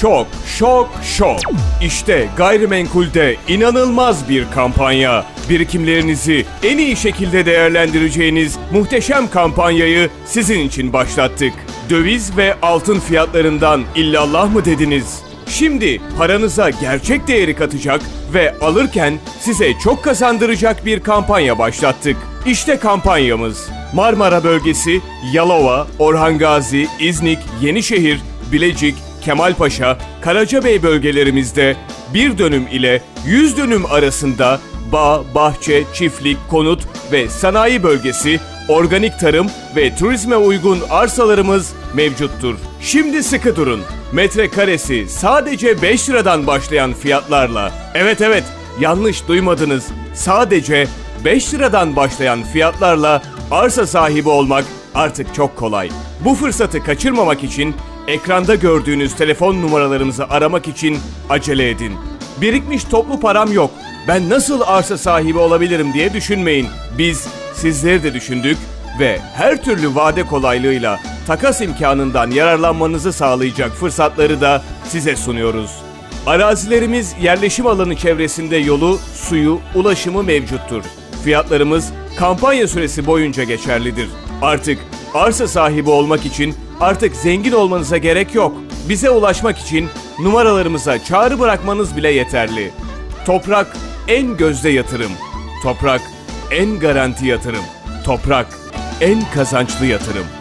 Şok, şok, şok. İşte gayrimenkulde inanılmaz bir kampanya. Birikimlerinizi en iyi şekilde değerlendireceğiniz muhteşem kampanyayı sizin için başlattık. Döviz ve altın fiyatlarından illallah mı dediniz? Şimdi paranıza gerçek değeri katacak ve alırken size çok kazandıracak bir kampanya başlattık. İşte kampanyamız. Marmara bölgesi, Yalova, Orhan Gazi, İznik, Yenişehir, Bilecik, Kemalpaşa, Karacabey bölgelerimizde bir dönüm ile 100 dönüm arasında bağ, bahçe, çiftlik, konut ve sanayi bölgesi, organik tarım ve turizme uygun arsalarımız mevcuttur. Şimdi sıkı durun. Metrekaresi sadece 5 liradan başlayan fiyatlarla. Evet evet yanlış duymadınız. Sadece 5 liradan başlayan fiyatlarla arsa sahibi olmak artık çok kolay. Bu fırsatı kaçırmamak için ekranda gördüğünüz telefon numaralarımızı aramak için acele edin. Birikmiş toplu param yok. Ben nasıl arsa sahibi olabilirim diye düşünmeyin. Biz sizleri de düşündük ve her türlü vade kolaylığıyla takas imkanından yararlanmanızı sağlayacak fırsatları da size sunuyoruz. Arazilerimiz yerleşim alanı çevresinde yolu, suyu, ulaşımı mevcuttur. Fiyatlarımız kampanya süresi boyunca geçerlidir. Artık arsa sahibi olmak için artık zengin olmanıza gerek yok. Bize ulaşmak için numaralarımıza çağrı bırakmanız bile yeterli. Toprak en gözde yatırım. Toprak en garanti yatırım. Toprak en kazançlı yatırım.